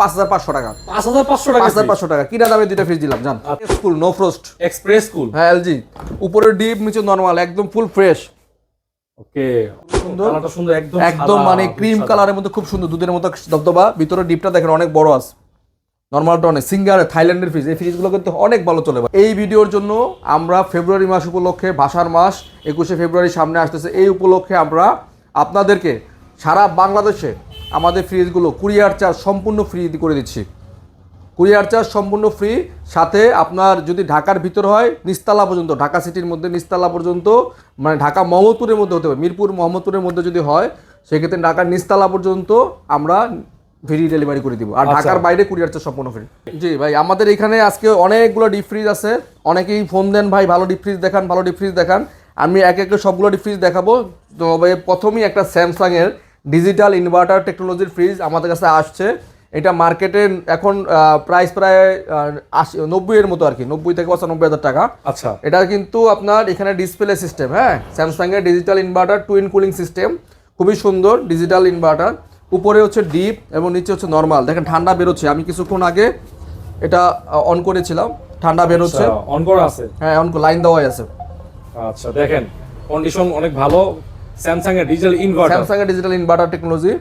পাঁচ হাজার পাঁচশো টাকা। পাঁচ হাজার পাঁচশো টাকা পাঁচ হাজার পাঁচশো টাকা। কিনা দামে দুইটা ফ্রিজ দিলাম? জান। Full no frost express cool হ্যাঁ এলজি উপরে ডিপ নিচে নর্মাল একদম ফুল ফ্রেশ ওকে। সুন্দর। সুন্দর একদম একদম মানে ক্রিম কালারের মধ্যে খুব সুন্দর দুধের মতো দবদবা ভিতরে ডিপটা দেখেন অনেক বড় আছে। নর্মালটা অনেক। সিঙ্গার থাইল্যান্ডের ফ্রিজ এই ফ্রিজগুলো কিন্তু অনেক ভালো চলে এই ভিডিওর জন্য আমরা ফেব্রুয়ারি মাস উপলক্ষে ভাষার মাস একুশে ফেব্রুয়ারি সামনে আসতেছে। এই উপলক্ষে আমরা আপনাদেরকে সারা বাংলাদেশে আমাদের ফ্রিজগুলো কুরিয়ার চার্জ সম্পূর্ণ ফ্রি করে দিচ্ছি। কুরিয়ার চার্জ সম্পূর্ণ ফ্রি সাথে আপনার যদি ঢাকার ভিতর হয় নিস্তালা পর্যন্ত ঢাকা সিটির মধ্যে নিস্তালা পর্যন্ত মানে ঢাকা মোহাম্মদপুরের মধ্যে হতে হবে মিরপুর মোহাম্মদপুরের মধ্যে যদি হয় সেক্ষেত্রে ঢাকার নিস্তালা পর্যন্ত আমরা ফ্রি ডেলিভারি করে দিব। আর আচ্ছা। ঢাকার বাইরে কুরিয়ার চার্জ সম্পূর্ণ ফ্রি। জি ভাই আমাদের এখানে আজকে অনেকগুলো ডিপ ফ্রিজ আছে। অনেকেই ফোন দেন ভাই ভালো ডিপ ফ্রিজ দেখান ভালো ডিপ ফ্রিজ দেখান। আমি এক এক সবগুলো ডিপ ফ্রিজ দেখাবো। তবে প্রথমেই একটা স্যামসাংয়ের ডিজিটাল ইনভার্টার টেকনোলজির ফ্রিজ আমাদের কাছে আসছে। এটা মার্কেটে এখন প্রাইস প্রায় আশি নব্বই এর মতো আর কি নব্বই থেকে পঁচানব্বই হাজার টাকা। আচ্ছা। এটা কিন্তু আপনার এখানে ডিসপ্লে সিস্টেম হ্যাঁ? স্যামসাংয়ের digital inverter twin cooling system খুবই সুন্দর ডিজিটাল ইনভার্টার। উপরে হচ্ছে ডিপ এবং নিচে হচ্ছে নর্মাল দেখেন ঠান্ডা বেরোচ্ছে। আমি কিছুক্ষণ আগে এটা অন করেছিলাম। ঠান্ডা বেরোচ্ছে। অন করা আছে? হ্যাঁ অন লাইন দেওয়াই আছে। আচ্ছা দেখেন কন্ডিশন অনেক ভালো। স্যামসাং এর ডিজিটাল ইনভার্টার স্যামসাংয়ের ডিজিটাল ইনভার্টার টেকনোলজি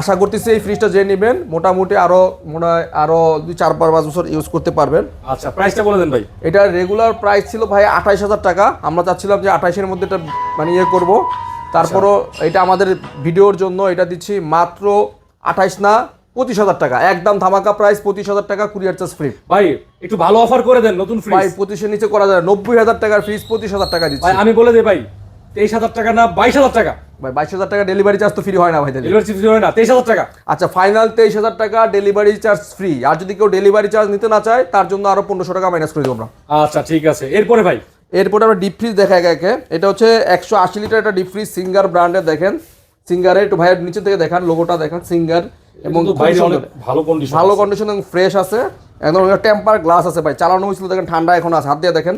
আশা করতেছি এই ফ্রিজটা যে নেবেন মোটামুটি আরও মনে হয় আরও দুই চার পাঁচ পাঁচ বছর ইউজ করতে পারবেন। আচ্ছা প্রাইসটা বলে দেন ভাই। এটার রেগুলার প্রাইস ছিল ভাই আঠাইশ হাজার টাকা। আমরা চাচ্ছিলাম যে আঠাইশের মধ্যে এটা মানে ইয়ে করব। তারপরও এটা আমাদের ভিডিওর জন্য এটা দিচ্ছি মাত্র আঠাইশ না পঁচিশ হাজার টাকা। একদম ধামাকা প্রাইস পঁচিশ হাজার টাকা কুরিয়ার চার্জ ফ্রি ভাই একটু ভালো অফার করে দেন নতুন ভাই পঁচিশের নিচে করা যায় নব্বই হাজার টাকার ফ্রিজ পঁচিশ হাজার টাকা দিচ্ছি। আমি বলে দিই ভাই তেইশ হাজার টাকা না বাইশ হাজার টাকা? ভাই বাইশ হাজার টাকা ডেলিভারি চার্জ তো ফ্রি হয় না ভাই। ডেলিভারি ফ্রি হয় না তেইশ হাজার টাকা। আচ্ছা ফাইনাল তেইশ হাজার টাকা ডেলিভারি চার্জ ফ্রি আর যদি কেউ ডেলিভারি চার্জ নিতে না চায় তার জন্য আরও পনেরোশো টাকা মাইনাস করে দেবো আমরা। আচ্ছা ঠিক আছে। এরপরে ভাই? এরপরে আমরা ডিপ ফ্রিজ দেখা একে। এটা হচ্ছে একশো আশি লিটার একটা ডিপ ফ্রিজ সিঙ্গার ব্র্যান্ডের দেখেন। সিঙ্গারে একটু ভাইয়ের নিচে থেকে দেখান লোগোটা দেখেন সিঙ্গার এবং ভালো কন্ডিশন ভালো কন্ডিশন এবং ফ্রেশ আছে। একদম টেম্পার গ্লাস আছে ভাই। চালানো হয়েছিল দেখেন ঠান্ডা এখন আছে। হাত দিয়ে দেখেন।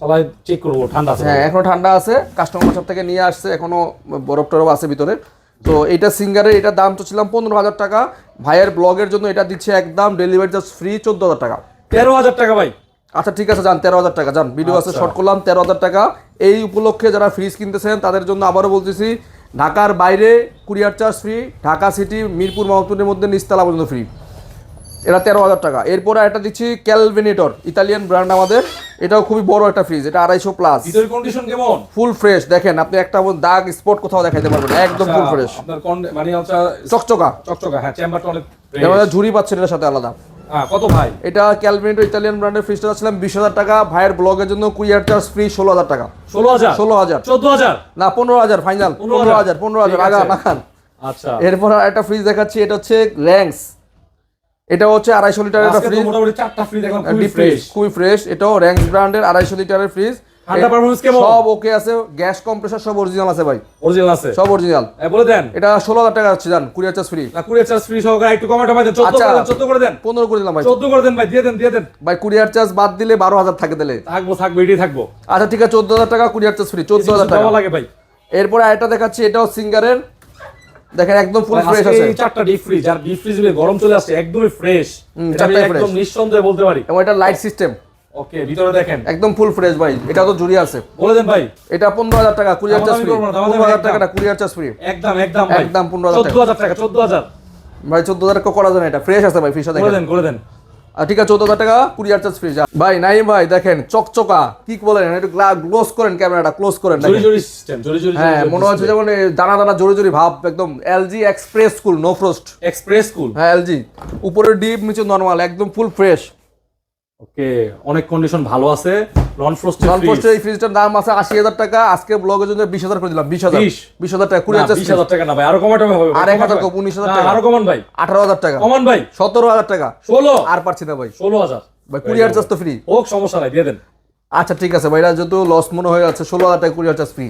চালাই চেক করব ঠান্ডা আছে হ্যাঁ এখনও ঠান্ডা আছে কাস্টমার সব থেকে নিয়ে আসছে এখনও বরফ টরফ আছে ভিতরে। তো এটা সিঙ্গারের এটার দাম তো ছিলাম পনেরো হাজার টাকা। ভাইয়ের ব্লগের জন্য এটা দিচ্ছে একদম ডেলিভারি চার্জ ফ্রি চোদ্দ হাজার টাকা। তেরো হাজার টাকা ভাই। আচ্ছা ঠিক আছে যান তেরো হাজার টাকা যান ভিডিও আছে আচ্ছা। শর্ট করলাম তেরো হাজার টাকা। এই উপলক্ষে যারা ফ্রিজ কিনতেছেন তাদের জন্য আবারও বলতেছি ঢাকার বাইরে courier charge free Dhaka city Mirpur মোহাম্মদপুরের মধ্যে নিস্তালা পর্যন্ত ফ্রি এটা তেরো হাজার টাকা। এরপরে একটা দিচ্ছি ক্যালভিনেটর ইতালিয়ান ব্র্যান্ড আমাদের। এটাও খুবই বড় একটা ফ্রিজ এটা আড়াইশো প্লাস কন্ডিশন কেমন? ফুল ফ্রেশ দেখেন আপনি একটা দাগ স্পট কোথাও দেখাইতে পারবেন একদম ফুল আচ্ছা, ফ্রেশ মানে চকচকা। চকচকা হ্যাঁ চেম্বারটা অনেক ঝুড়ি পাচ্ছেন এটার সাথে আলাদা। হ্যাঁ কত ভাই? এটা ক্যালভিনেটর ইতালিয়ান ব্র্যান্ডের ফ্রিজটা বিশ হাজার টাকা। ভাইয়ের ব্লগের জন্য কুরিয়ার চার্জ ফ্রি ষোলো হাজার টাকা। ষোলো হাজার? ষোলো হাজার। চোদ্দ হাজার? না পনেরো হাজার ফাইনাল পনেরো হাজার। পনেরো হাজার আগা আচ্ছা। এরপর একটা ফ্রিজ দেখাচ্ছি এটা হচ্ছে র্যাঙ্কস এটা হচ্ছে আড়াইশো লিটারের একটা ফ্রিজ মোটামুটি চারটা ফ্রি দেখলাম খুবই ফ্রেশ ফ্রিজ খুবই ফ্রেশ এটাও র্যাঙ্কস ব্র্যান্ডের আড়াইশো লিটারের ফ্রিজ ঠান্ডা performance কেমন? সব ওকে আছে। গ্যাস কম্প্রেসার সব অরিজিনাল আছে ভাই। অরিজিনাল আছে? সব অরিজিনাল বলে দেন। এটা ষোলো হাজার টাকা আছে জান কুরিয়ার চার্জ ফ্রি না কুরিয়ার চার্জ ফ্রি সহকারে একটু কমাটা দেন চোদ্দ আচ্ছা। করে দেন করে দেন। পনেরো করে দিলাম ভাই। চোদ্দ করে দেন ভাই দিয়ে দেন দিয়ে দেন। ভাই কুরিয়ার চার্জ বাদ দিলে বারো হাজার থাকে দিলে। থাকব থাকব এটাই থাকব। আচ্ছা ঠিক আছে চোদ্দ হাজার টাকা কুরিয়ার চার্জ ফ্রি চোদ্দ হাজার টাকা। লাগে ভাই। এরপরে আরেকটা দেখাচ্ছি এটাও সিঙ্গারের। দেখেন একদম ফুল ফ্রেশ আছে এই চারটা ডিপ ফ্রিজ আর ডিপ ফ্রিজ গরম চলে আসছে একদমই ফ্রেশ এটা একদম নিঃসন্দেহে বলতে পারি। এবং এটা লাইট সিস্টেম ওকে ভিতরে দেখেন। একদম ফুল ফ্রেশ ভাই এটা তো জুড়ি আছে। বলে দেন ভাই। এটা পনেরো হাজার টাকা কুরিয়ার চার্জ ফ্রি ফ্রি করব না। টাকা কুরিয়ার চার্জ ফ্রি একদম একদম ভাই। একদম 15,000 টাকা। 14000 টাকা চোদ্দ হাজার। ভাই চোদ্দ হাজার টাকা করা যায় না এটা ফ্রেশ আছে ভাই ফ্রিজটা দেখেন। বলে দেন বলে দেন। ঠিক আছে চোদ্দ হাজার টাকা কুরিয়ার চার্জ ফ্রি ভাই নাই ভাই দেখেন চকচকা কি বলেন একটু ক্লোজ করেন ক্যামেরাটা ক্লোজ করেন হ্যাঁ মনে হচ্ছে যেমন দানা দানা জোরে জোরে ভাব একদম LG express cool no frost express cool হ্যাঁ এলজি উপরে ডিপ নিচে নরমাল একদম ফুল ফ্রেশ ওকে অনেক কন্ডিশন ভালো আছে। নন ফ্রস্ট নন ফ্রোস্টের এই ফ্রিজটার দাম আছে আশি হাজার টাকা। আজকে ব্লগের জন্য বিশ হাজার করে দিলাম বিশ হাজার। 20 বিশ হাজার টাকা কুড়ি হাজার টাকা না ভাই আরও কমাতে হবে আর এক হাজার কম, 19,000 টাকা। আরও কমান ভাই। আঠারো হাজার টাকা। কমান ভাই। সতেরো হাজার টাকা। ষোলো। আর পারছি না ভাই। ষোলো হাজার। ভাই কুরিয়ার চার্জ তো ফ্রি হোক সমস্যা নাই দিয়ে দেন। আচ্ছা ঠিক আছে ভাই এটা যেহেতু লস মনে হয়ে যাচ্ছে ষোলো হাজার টাকা কুরিয়ার চার্জ ফ্রি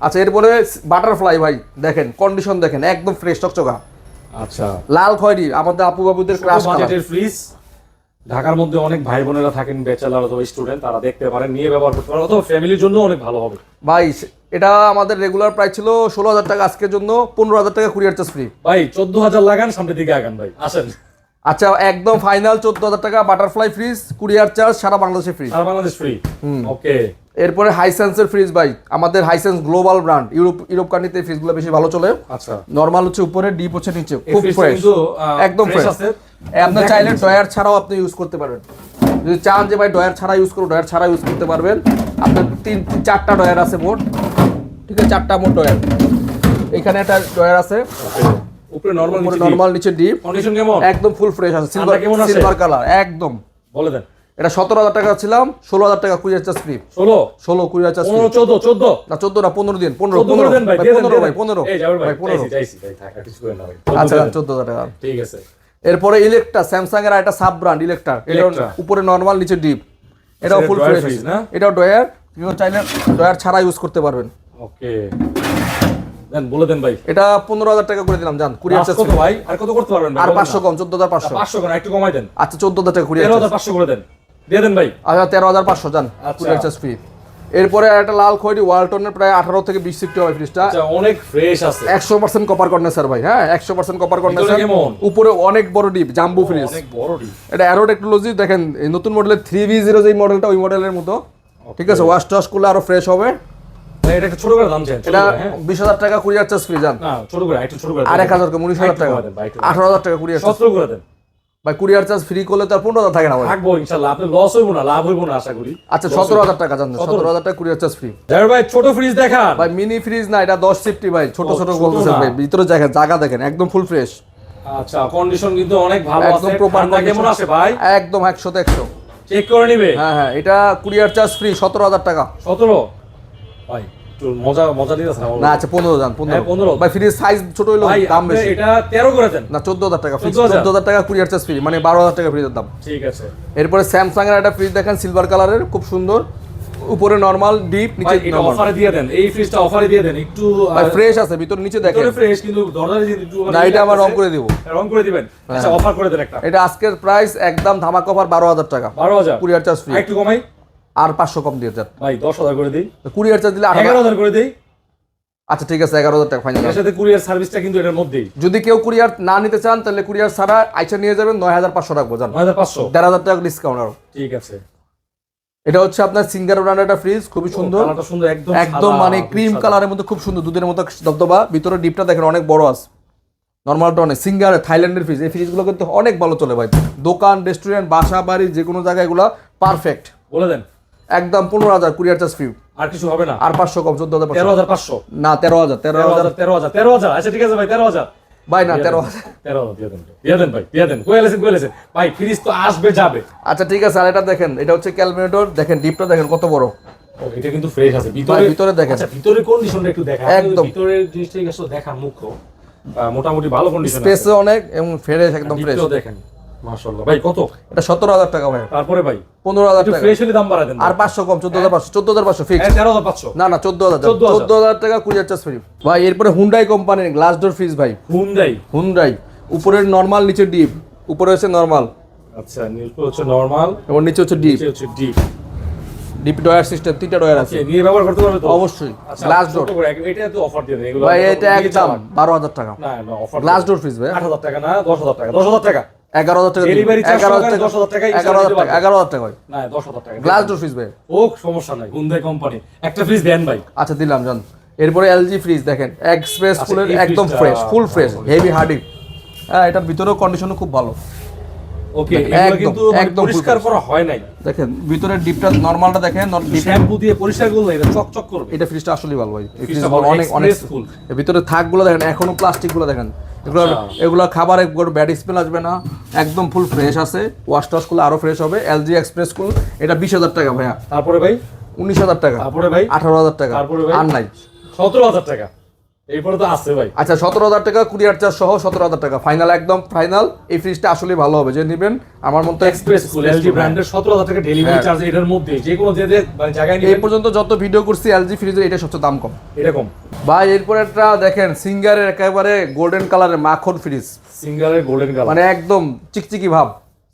আচ্ছা এরপরে বাটারফ্লাই ভাই দেখেন কন্ডিশন দেখেন একদম ফ্রেশ চকচকা। আচ্ছা। লাল খয়েরি আমাদের আপু বাবুদের ক্রাশ ফ্রিজ ঢাকার মধ্যে অনেক ভাই বোনেরা থাকেন ব্যাচেলার অথবা স্টুডেন্ট তারা দেখতে পারেন নিয়ে ব্যবহার করতে পারেন অথবা ফ্যামিলির জন্য অনেক ভালো হবে। ভাই এটা আমাদের রেগুলার প্রাইস ছিল ষোলো হাজার টাকা আজকের জন্য পনেরো হাজার টাকা কুরিয়ার চার্জ ফ্রি ভাই চোদ্দ হাজার লাগান সামনের দিকে আগান ভাই আসেন। আচ্ছা একদম ফাইনাল চোদ্দ হাজার টাকা বাটারফ্লাই ফ্রিজ কুরিয়ার চার্জ সারা বাংলাদেশে ফ্রি সারা বাংলাদেশ ফ্রি ওকে এরপরে হাইসেন্সের ফ্রিজ ভাই আমাদের Hisense global brand Europe Europe কান্ট্রিতে ফ্রিজগুলো বেশি ভালো চলে। আচ্ছা। নর্মাল হচ্ছে উপরে ডিপ হচ্ছে নিচে খুব ফ্রেশ একদম ফ্রেশ আছে। আপনি চাইলে। ডয়ার ছাড়াও আপনি ইউজ করতে পারবেন। যদি চান যে ভাই ডয়ার ছাড়া ইউজ করো ডয়ার ছাড়া ইউজ করতে পারবেন। আপনার তিন চারটা ডয়ার আছে মোট। ঠিক আছে চারটা মোট ডয়ার এখানে একটা ডয়ার আছে। উপরে নরমাল নর্মাল নিচে ডিপ কন্ডিশন কেমন? একদম ফুল ফ্রেশ আছে। সিলভার কেমন আছে? সিলভার কালার একদম। বলে দেন। এটা সতেরো হাজার টাকা ছিলাম ষোলো হাজার টাকা কুড়ি হাজার ফ্রি ষোলো? ষোলো কুড়ি হাজার চোদ্দ চোদ্দ? না চোদ্দ না পনেরো দিন পনেরো পনেরো। ভাই পনেরো ভাই পনেরো। ভাই পনেরো। আচ্ছা চোদ্দ হাজার টাকা। ঠিক আছে। এরপরে ইলেকট্রা স্যামসাং এর একটা সাব ব্র্যান্ড ইলেকট্রা এটা উপরে নর্মাল নিচে ডিপ এটাও এটা ফুল ফ্রেশ না? এটাও ডয়ার কেউ চাইলে ডয়ার ছাড়া ইউজ করতে পারবেন। ওকে। দেন বলে দেন ভাই। এটা পনেরো হাজার টাকা করে দিলাম জান কুড়ি হাজার কত ভাই? আর কত করতে পারবেন আর পাঁচশো। কম চোদ্দ হাজার পাঁচশো। পাঁচশো একটু কমাই দেন। আচ্ছা চোদ্দ হাজার টাকা কুড়ি হাজার পাঁচশো করে দেন। দিয়ে দেন ভাই। আচ্ছা তেরো হাজার পাঁচশো জান। আচ্ছা। ফ্রি এরপরে একটা লাল খয়েরি ওয়ালটনের প্রায় আঠারো থেকে বিশ সিফটি হবে ফ্রিজটা অনেক ফ্রেশ আছে। একশো পার্সেন্ট কপার কন্ডেন্সার ভাই হ্যাঁ একশো পার্সেন্ট কপার কন্ডেন্সার উপরে অনেক বড় ডিপ জাম্বু ফ্রিজ অনেক বড় ডি এটা অ্যারো টেকনোলজি দেখেন এই নতুন মডেলের থ্রি ভি জিরো যে মডেলটা ওই মডেলের মতো। ঠিক আছে ওয়াশ টাশ করলে আরও ফ্রেশ হবে। এটা একটু ছোট করে দাম চাই এটা বিশ হাজার টাকা কুড়ি হাজার চার্জ ফ্রি যান ছোট করে একটু ছোট করে আর এক হাজার উনিশ হাজার টাকা। আঠারো হাজার টাকা কুড়ি হাজার সতেরো করে দেন। ভাই কুড়ি হাজার চার্জ ফ্রি করলে তো আর পনেরো হাজার থাকে না থাকব ইনশাল্লাহ। আপনার লস হইব না লাভ হইব না আশা করি। আচ্ছা সতেরো হাজার টাকা জান সতেরো। হাজার টাকা হাজার চার্জ ফ্রি ভাই ছোট ফ্রিজ দেখান। ভাই মিনি ফ্রিজ না এটা দশ সিফটি ভাই ছোট ছোট বলতেছেন ভাই ভিতরে দেখেন জায়গা দেখেন একদম ফুল ফ্রেশ আচ্ছা কন্ডিশন কিন্তু অনেক ভালো একদম প্রপার কেমন আছে ভাই? একদম একশোতে একশো। চেক করে নিবে। হ্যাঁ হ্যাঁ এটা হাজার চার্জ ফ্রি সতেরো হাজার টাকা। সতেরো? ভাই মজা মজা দিতেছে না? না আচ্ছা পনেরো জান হ্যাঁ, পনেরো। ভাই ফ্রিজ সাইজ ছোট হইল দাম বেশি। এটা তেরো করে দেন। না চোদ্দ হাজার টাকা ফ্রিজ 14,000 চোদ্দ হাজার টাকা কুড়ি হাজার ফ্রি মানে বারো হাজার টাকা ফ্রিজের দাম। ঠিক আছে। এরপরে স্যামসাং এর একটা ফ্রিজ দেখেন সিলভার কালারের খুব সুন্দর। উপরে নরমাল ডিপ নিচে নরমাল অফারে দিয়ে দেন এই ফ্রিজটা অফারে দিয়ে দেন একটু ফ্রেশ আছে ভিতরে নিচে দেখেন। ফ্রেশ কিন্তু দরজারে একটু না এটা আবার রং করে দিব। রং করে দিবেন। আচ্ছা অফার করে দেন একটা। এটা আজকের প্রাইস একদম ধামাকা অফার বারো হাজার টাকা। বারো হাজার। কুড়ি হাজার চার্জ ফ্রি একটু কমাই। আর পাঁচশো কম দিয়ে যান ভাই দশ হাজার করে দিই। কুড়ি হাজার চার্জ দিলে এগারো হাজার করে দিই। আচ্ছা ঠিক আছে এগারো হাজার টাকা ফাইনাল এর সাথে কুরিয়ার সার্ভিসটা কিন্তু এটার মধ্যেই। যদি কেউ কুরিয়ার না নিতে চান তাহলে কুরিয়ার ছাড়া আইসা নিয়ে যাবেন নয় হাজার পাঁচশো রাখব জান নয় হাজার পাঁচশো? দেড় হাজার টাকা ডিসকাউন্ট আরও। ঠিক আছে। এটা হচ্ছে আপনার সিঙ্গার ব্র্যান্ড একটা ফ্রিজ খুবই সুন্দর। একদম একদম মানে ক্রিম কালারের মধ্যে খুব সুন্দর দুধের মতো দবদবা ভিতরে ডিপটা দেখেন অনেক বড় আছে। নর্মালটা অনেক। সিঙ্গার থাইল্যান্ডের ফ্রিজ এই ফ্রিজগুলো কিন্তু অনেক ভালো চলে ভাই। দোকান রেস্টুরেন্ট বাসা বাড়ি যে কোনো জায়গায় এগুলো পারফেক্ট বলে দেন। একদম পনেরো হাজার কুরিয়ার চার্জ ফ্রি আর কিছু হবে না? আর পাঁচশো কম চোদ্দ হাজার তেরো হাজার পাঁচশো? না তেরো হাজার তেরো হাজার। তেরো হাজার তেরো হাজার। আচ্ছা ঠিক আছে ভাই তেরো হাজার। ভাই না তেরো হাজার। তেরো হাজার দিয়ে দেন ভাই দিয়ে দেন। কয়ে লেছেন ভাই ফ্রিজ তো আসবে যাবে। আচ্ছা ঠিক আছে আর এটা দেখেন এটা হচ্ছে ক্যালকুলেটর দেখেন ডিপটা দেখেন কত বড়। এটা কিন্তু ফ্রেশ আছে। ভিতরে ভিতরে দেখেন। আচ্ছা ভিতরে কন্ডিশনটা একটু দেখা একদম। ভিতরের জিনিসটা আসলে দেখা মুখ্য মোটামুটি ভালো কন্ডিশন স্পেসে অনেক এবং ফ্রেশ একদম ফ্রেশ দেখেন। মাশাআল্লাহ। ভাই কত? এটা টাকা ভাই। তারপরে ভাই? পনেরো হাজার একটু টাকা। ফ্রেশ দাম দেন আর পাঁচশো কম চোদ্দ হাজার পাঁচশো চোদ্দ হাজার পাঁচশো ফিক্স তেরো হাজার পাঁচশো। না না চোদ্দ হাজার 14,000 হাজার টাকা কুড়ি হাজার ফ্রি। ভাই এরপরে হুন্ডাই কোম্পানির গ্লাস ডোর ফ্রিজ ভাই। হুন্ডাই হুন্ডাই উপরের নর্মাল নিচে ডিপ উপরে হচ্ছে নর্মাল আচ্ছা হচ্ছে নরমাল এবং নিচে হচ্ছে ডিপ নিচে হচ্ছে ডিপ ডিপ ডয়ার সিস্টেম তিনটা ডয়ার আছে। নিয়ে ব্যবহার করতে পারবে তো? অবশ্যই। আচ্ছা গ্লাস ডোর করে? এক- এটা তো অফার দিয়ে দেন। এগুলো ভাই এটা একদম টাকা। না না অফার গ্লাস ডোর ফ্রিজ ভাই। আট হাজার টাকা না দশ হাজার টাকা দশ হাজার টাকা। এগারো হাজার টাকা Delivery এগারো হাজার সহকারে টাকা 10,000 টাকা এগারো হাজার টাকা এগারো হাজার টাকা না দশ হাজার টাকা গ্লাস ডোর ফ্রিজ ভাই ও সমস্যা নাই। হুন্ডাই কোম্পানি একটা ফ্রিজ দেন ভাই। আচ্ছা দিলাম জান। এরপরে এলজি ফ্রিজ দেখেন। এক্সপ্রেস আচ্ছা, ফুলের একদম ফ্রেশ ফুল ফ্রেশ হেভি হার্ডিং হ্যাঁ এটার ভিতরেও কন্ডিশনও খুব ভালো। ওকে কিন্তু পরিষ্কার করা হয় নাই। দেখেন ভিতরের ডিপটা নর্মালটা দেখেন শ্যাম্পু দিয়ে পরিষ্কার করলে এটা চকচক করবে। এটা ফ্রিজটা আসলেই ভালো ভাই। এই ফ্রিজটা ফ্রিজটা অনেক অনেক express ভিতরে থাকগুলো দেখেন এখনও প্লাস্টিকগুলো দেখেন। এগুলো। এগুলো খাবার একবার ব্যাড স্মেল আসবে না একদম ফুল ফ্রেশ আছে। ওয়াশ টাশ করলে আরও ফ্রেশ হবে। এলজি এক্সপ্রেস কুল এটা বিশ হাজার টাকা ভাইয়া। তারপরে ভাই? উনিশ হাজার টাকা। তারপরে ভাই? আঠারো হাজার টাকা। আর নাই। সতেরো হাজার টাকা। এরপরে তো আছে ভাই। আচ্ছা সতেরো হাজার টাকা কুরিয়ার চার্জ সহ সতেরো হাজার টাকা। ফাইনাল একদম ফাইনাল এই ফ্রিজটা আসলেই ভালো হবে যে নেবেন। আমার মতো এক্সপ্রেস এলজি ব্র্যান্ডের সতেরো হাজার টাকা ডেলিভারি হ্যাঁ। চার্জ এটার মধ্যে যে কোনো যে মানে জায়গায় এই পর্যন্ত যত ভিডিও করছি এলজি ফ্রিজের এটা সবচেয়ে দাম কম। এরকম ভাই এরপরে একটা দেখেন সিঙ্গারের একেবারে গোল্ডেন কালারের মাখন ফ্রিজ সিঙ্গারের গোল্ডেন কালার মানে একদম চিকচিকি ভাব।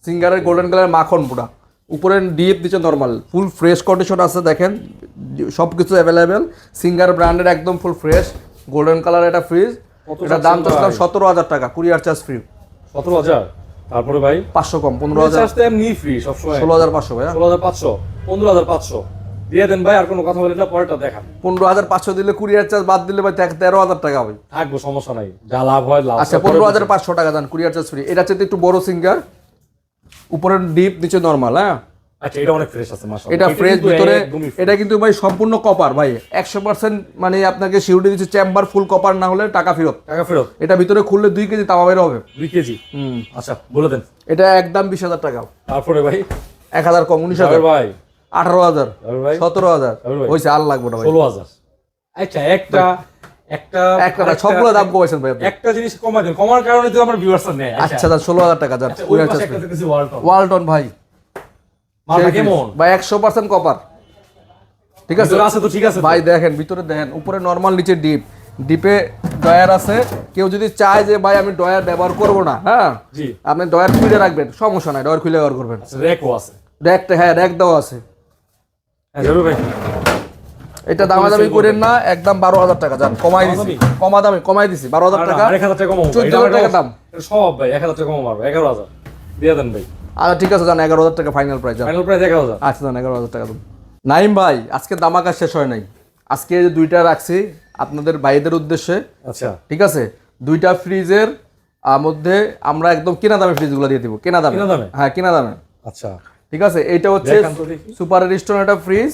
সিঙ্গারের গোল্ডেন কালার মাখন পুরা। উপরে ডিপ দিচ্ছে নর্মাল ফুল ফ্রেশ কন্ডিশন আছে দেখেন। সব কিছু অ্যাভেলেবেল সিঙ্গার ব্র্যান্ডের একদম ফুল ফ্রেশ গোল্ডেন কালার একটা ফ্রিজ এটা দাম চাচ্ছিলাম সতেরো হাজার টাকা কুরিয়ার চার্জ ফ্রি সতেরো হাজার? তারপরে ভাই? পাঁচশো কম পনেরো হাজার। এমনি ফ্রি সবসময়। ষোলো হাজার পাঁচশো ভাই ষোলো হাজার পাঁচশো পনেরো হাজার পাঁচশো। দিয়ে দেন ভাই আর কোনো কথা বলে না পরেরটা দেখান। পনেরো হাজার পাঁচশো দিলে কুরিয়ার চার্জ বাদ দিলে ভাই তেরো হাজার টাকা হবে থাকব সমস্যা নাই। যা লাভ হয় লাভ। আচ্ছা পনেরো হাজার পাঁচশো টাকা দেন কুরিয়ার চার্জ ফ্রি এটা হচ্ছে একটু বড় সিঙ্গার উপরে ডিপ নিচে নর্মাল হ্যাঁ? আচ্ছা এটা অনেক ফ্রেশ আছে মাশাআল্লাহ। এটা ফ্রেশ ভিতরে এটা কিন্তু ভাই সম্পূর্ণ কপার ভাই। একশো পার্সেন্ট মানে আপনাকে সিউরিটি দিচ্ছে চেম্বার ফুল কপার না হলে টাকা ফেরত। টাকা ফেরত? এটা ভিতরে খুললে দুই কেজি তামা বের হবে। দুই কেজি? হুম। আচ্ছা বলে দেন। এটা একদম বিশ হাজার টাকা। তারপরে ভাই? এক হাজার কম উনিশ হাজার। জাবের ভাই। আঠারো হাজার জাবের ভাই। সতেরো হাজার। জাবের ভাই। হয়েছে আর লাগবে না ভাই। ষোলো হাজার। আচ্ছা একটা একটা একটা সবগুলো দাম কমাইছেন ভাই একটা জিনিস কমাই দেন। কমার কারণে তো আমার ভিউয়ার্স নেয়। আচ্ছা দাদা ষোলো হাজার টাকা যান আচ্ছা, ওই কুরিয়ার পাশে চার্জ একটা দেখতেছি ওয়ালটন ওয়ালটন ভাই। মালটা কেমন? ভাই কপার ঠিক আছে? আছে তো ঠিক আছে ভাই দেখেন ভিতরে দেখেন উপরে নর্মাল নিচে ডিপ ডিপে ডয়ার আছে। কেউ যদি চায় যে ভাই আমি ডয়ার ব্যবহার করব না হ্যাঁ? আপনি ডয়ার খুলে রাখবেন সমস্যা নাই ডয়ার খুলে ব্যবহার করবেন। আচ্ছা র্যাকও আছে। র্যাকটা হ্যাঁ র্যাক দেওয়া আছে। ভাই। এটা দামাদামি করেন না একদম বারো হাজার টাকা যান কমাই দিছি? কমা দামি কমাই দিছি বারো হাজার টাকা। এক হাজার টাকা কমাবো ভাই। 14,000 টাকা দাম। সব ভাই এক হাজার টাকা কমাবো এগারো হাজার। দিয়ে দেন ভাই। আচ্ছা ঠিক আছে যান এগারো হাজার টাকা ফাইনাল প্রাইস ফাইনাল প্রাইস এগারো হাজার। আচ্ছা যান এগারো হাজার টাকা দেন নাইম ভাই আজকে দামাকা শেষ হয় নাই। আজকে যে দুইটা রাখছি আপনাদের ভাইদের উদ্দেশ্যে। আচ্ছা। ঠিক আছে? দুইটা ফ্রিজের মধ্যে আমরা একদম কেনা দামে ফ্রিজগুলো দিয়ে দিব কেনা দামে? হ্যাঁ কেনা দামে। আচ্ছা। ঠিক আছে? এটা হচ্ছে। সুপার রিস্টোন একটা ফ্রিজ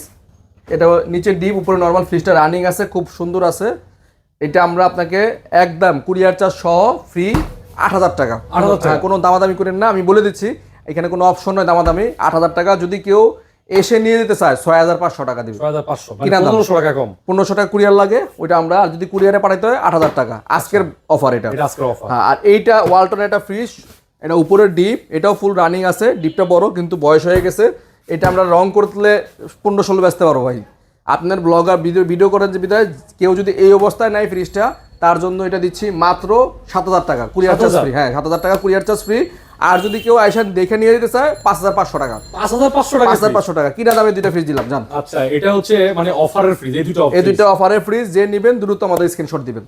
এটা নিচে ডিপ উপরে নর্মাল ফ্রিজটা রানিং আছে খুব সুন্দর আছে। এটা আমরা আপনাকে একদম কুরিয়ার চার্জ সহ ফ্রি আট হাজার টাকা। 8,000 টাকা? হ্যাঁ, কোনো দামাদামি করেন না আমি বলে দিচ্ছি। এখানে কোনো অপশন নয় দামাদামি। আট হাজার টাকা যদি কেউ এসে নিয়ে যেতে চায় ছয় হাজার পাঁচশো টাকা দিবে। মানে? পনেরোশো টাকা কম। পনেরোশো টাকা কুরিয়ার লাগে ওইটা আমরা আর যদি কুরিয়ারে পাঠাইতে হয় আট হাজার টাকা। আজকের অফার এটা। এটা হ্যাঁ আর এইটা ওয়ালটন একটা ফ্রিজ এটা উপরের ডিপ এটাও ফুল রানিং আছে ডিপটা বড় কিন্তু বয়স হয়ে গেছে। এটা আমরা রং করলে পনেরো ষোলো বেচতে পারব ভাই। আপনার ব্লগার ভিডিও ভিডিও করেন যে বিধায় কেউ যদি এই অবস্থায় নেয় ফ্রিজটা তার জন্য এটা দিচ্ছি মাত্র সাত হাজার টাকা। কুরিয়ার চার্জ ফ্রি হ্যাঁ সাত হাজার টাকা কুরিয়ার চার্জ ফ্রি আর যদি কেউ আইসান দেখে নিয়ে যেতে চায় পাঁচ হাজার পাঁচশো টাকা। পাঁচ হাজার পাঁচশো টাকা পাঁচ হাজার পাঁচশো টাকা। কিনা দামে দুইটা ফ্রিজ দিলাম জান। আচ্ছা এটা হচ্ছে মানে অফারের ফ্রিজ এই দুটো এই দুইটা অফারের ফ্রিজ যে নেবেন দ্রুত আমাদের স্ক্রিনশট দিবেন।